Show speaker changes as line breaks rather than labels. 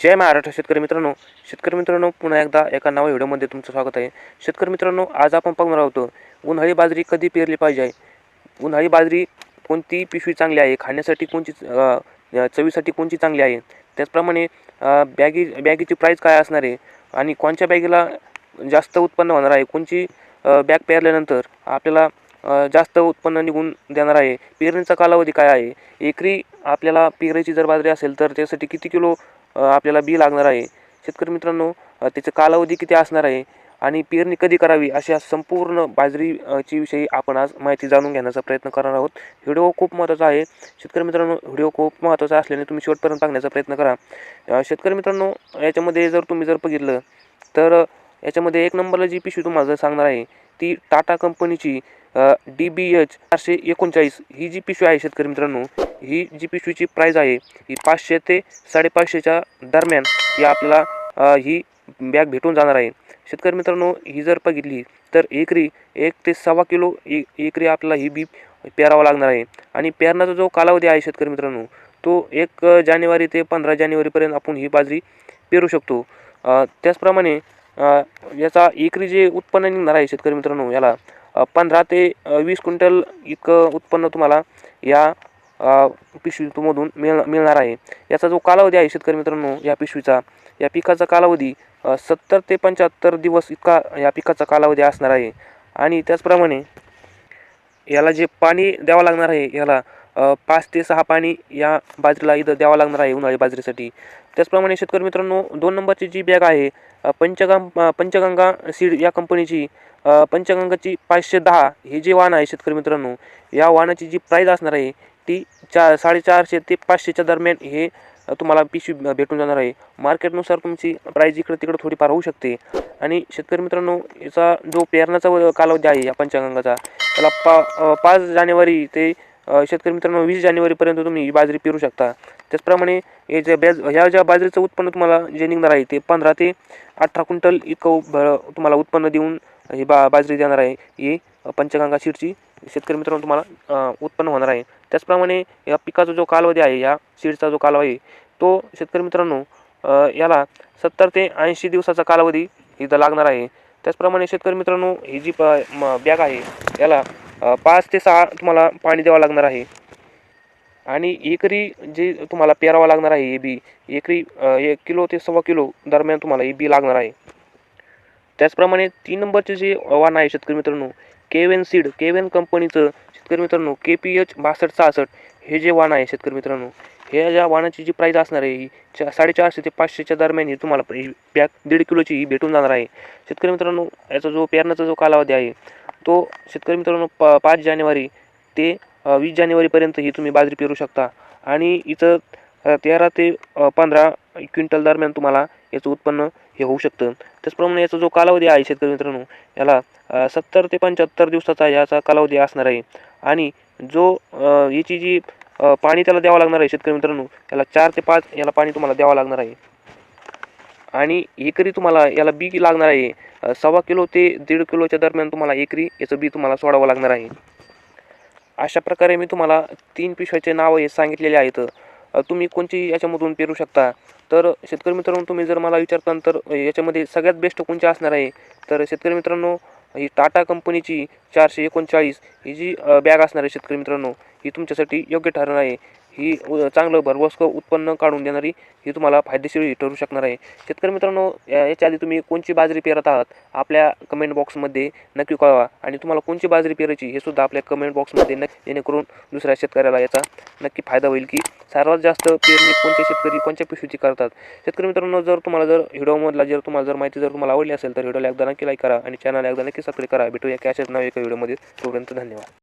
जय महाराष्ट्र शेतकरी मित्रांनो. शेतकरी मित्रांनो पुन्हा एकदा एका नवा व्हिडिओमध्ये तुमचं स्वागत आहे. शेतकरी मित्रांनो आज आपण पाहणार आहोत उन्हाळी बाजरी कधी पेरली पाहिजे? उन्हाळी बाजरी कोणती पिशवी चांगली आहे? खाण्यासाठी कोणती चवीसाठी कोणती चांगली आहे? त्याचप्रमाणे बॅगी बॅगीची प्राईस काय असणार आहे? आणि कोणत्या बॅगीला जास्त उत्पन्न होणार आहे? कोणची बॅग पेरल्यानंतर आपल्याला जास्त उत्पन्न निघून देणार आहे? पेरणीचा कालावधी काय आहे? एकरी आपल्याला पेरायची जर बाजरी असेल तर त्यासाठी किती किलो आपल्याला बी लागणार आहे. शेतकरी मित्रांनो त्याचा कालावधी किती असणार आहे आणि पेरणी कधी करावी अशा संपूर्ण बाजरीची विषयी आपण आज माहिती जाणून घेण्याचा प्रयत्न करणार आहोत. व्हिडिओ खूप महत्त्वाचा आहे. शेतकरी मित्रांनो व्हिडिओ खूप महत्त्वाचा असल्याने तुम्ही शेवटपर्यंत पाहण्याचा प्रयत्न करा. शेतकरी मित्रांनो याच्यामध्ये जर तुम्ही जर बघितलं तर याच्यामध्ये एक नंबरला जी पिशवी तुम्हाला सांगणार आहे ती टाटा कंपनीची डी बी एच चारशे एकोणचाळीस. ही जी पिशवी आहे शेतकरी मित्रांनो ही जी पिशवीची प्राईज आहे ही पाचशे ते साडेपाचशेच्या दरम्यान ही आपल्याला ही बॅग भेटून जाणार आहे. शेतकरी मित्रांनो ही जर बघितली तर एकरी एक ते सव्वा किलो ए एकरी आपल्याला ही बी पेरावं लागणार आहे. आणि पेरण्याचा जो कालावधी आहे शेतकरी मित्रांनो तो एक जानेवारी ते पंधरा जानेवारीपर्यंत आपण ही बाजरी पेरू शकतो. त्याचप्रमाणे याचा एकरी जे उत्पन्न निघणार आहे शेतकरी मित्रांनो याला पंधरा ते वीस क्विंटल इतकं उत्पन्न तुम्हाला या अ, मिळ मिळणार आहे. याचा जो कालावधी आहे शेतकरी मित्रांनो या पिशवीचा या पिकाचा कालावधी सत्तर ते पंच्याहत्तर दिवस इतका या पिकाचा कालावधी असणार आहे. आणि त्याचप्रमाणे याला जे पाणी द्यावं लागणार आहे याला पाच ते सहा पाणी या बाजरीला इथं द्यावं लागणार आहे उन्हाळी बाजरीसाठी. त्याचप्रमाणे शेतकरी मित्रांनो दोन नंबरची जी बॅग आहे अ, पंचगंगा सीड या कंपनीची पंचगंगाची पाचशे दहा हे जे वाहन आहे शेतकरी मित्रांनो या वाहनाची जी प्राईज असणार आहे ती चा साडेचारशे ते पाचशेच्या दरम्यान हे तुम्हाला पिशवी भेटून जाणार आहे. मार्केटनुसार तुमची प्राईज इकडं तिकडं थोडीफार होऊ शकते. आणि शेतकरी मित्रांनो याचा जो पेरण्याचा व कालावधी आहे या पंचगंगाचा त्याला पा पाच जानेवारी ते शेतकरी मित्रांनो वीस जानेवारीपर्यंत तुम्ही ही बाजरी पेरू शकता. त्याचप्रमाणे हे ज्या बॅज ह्या ज्या बाजरीचं उत्पन्न तुम्हाला जे निघणार आहे ते पंधरा ते अठरा क्विंटल इतकं भ- तुम्हाला उत्पन्न देऊन ही बा बाजरी देणार आहे. ही पंचगंगा सीडची शेतकरी मित्रांनो तुम्हाला उत्पन्न होणार आहे. त्याचप्रमाणे या पिकाचा जो कालावधी आहे या सीडचा जो कालावधी आहे तो शेतकरी मित्रांनो याला सत्तर ते ऐंशी दिवसाचा कालावधी इथं लागणार आहे. त्याचप्रमाणे शेतकरी मित्रांनो ही जी प म- बॅग आहे याला पाच ते सहा तुम्हाला पाणी द्यावं लागणार आहे. आणि एकरी जे तुम्हाला पेरावं लागणार आहे ए बी एकरी एक किलो ते सव्वा किलो दरम्यान तुम्हाला ए बी लागणार आहे. त्याचप्रमाणे तीन नंबरचे जे वाहन आहे शेतकरी मित्रांनो केवेन सीड केवेन कंपनीचं शेतकरी मित्रांनो के पी एच बासष्ट सहासष्ट हे जे वाहन आहे शेतकरी मित्रांनो हे ज्या वाहनाची जी प्राईज असणार आहे ही चा साडेचारशे ते पाचशेच्या दरम्यान ही तुम्हाला बॅग दीड किलोची ही भेटून जाणार आहे. शेतकरी मित्रांनो याचा जो पेरण्याचा जो कालावधी आहे तो शेतकरी मित्रांनो प पाच जानेवारी ते वीस जानेवारीपर्यंत ही तुम्ही बाजरी पेरू शकता. आणि इथं तेरा ते पंधरा क्विंटल दरम्यान तुम्हाला याचं उत्पन्न हे होऊ शकतं. त्याचप्रमाणे याचा जो कालावधी आहे शेतकरी मित्रांनो याला सत्तर ते पंच्याहत्तर दिवसाचा याचा कालावधी असणार आहे. आणि जो याची जी पाणी त्याला द्यावं लागणार आहे शेतकरी मित्रांनो याला चार ते पाच याला पाणी तुम्हाला द्यावं लागणार आहे. आणि एकरी तुम्हाला याला बी लागणार आहे सव्वा किलो ते दीड किलोच्या दरम्यान तुम्हाला एकरी याचं बी तुम्हाला सोडावं लागणार आहे. अशा प्रकारे मी तुम्हाला तीन पिशव्याचे नावं हे सांगितलेले आहेत. तुम्ही कोणती याच्यामधून पेरू शकता. तर शेतकरी मित्रांनो तुम्ही जर मला विचारता तर याच्यामध्ये सगळ्यात बेस्ट कोणती असणार आहे? तर शेतकरी मित्रांनो ही टाटा कंपनीची चारशे एकोणचाळीस ही जी बॅग असणार आहे शेतकरी मित्रांनो ही तुमच्यासाठी योग्य ठरणार आहे. ही चांगलं भरवसं उत्पन्न काढून देणारी ही तुम्हाला फायदेशीर ठरू शकणार आहे. शेतकरी मित्रांनो या- याच्या आधी तुम्ही कोणची बाजरी पेरत आहात? आपल्या कमेंट बॉक्समध्ये नक्की कळवा. आणि तुम्हाला कोणची बाजरी पेरायची हे सुद्धा आपल्या कमेंट बॉक्समध्ये नक्की जेणेकरून दुसऱ्या शेतकऱ्याला याचा नक्की फायदा होईल की सर्वात जास्त पेरणी कोणते शेतकरी कोणत्या पिशवीची करतात? शेतकरी मित्रांनो जर तुम्हाला जर व्हिडिओमधला जर तुम्हाला जर माहिती जर तुम्हाला आवडली असेल तर व्हिडिओला एकदा नक्की लाईक करा आणि चॅनल एकदा नक्की सबस्क्राईब करा. भेटूया की नाव एका व्हिडिओमध्ये तोपर्यंत धन्यवाद.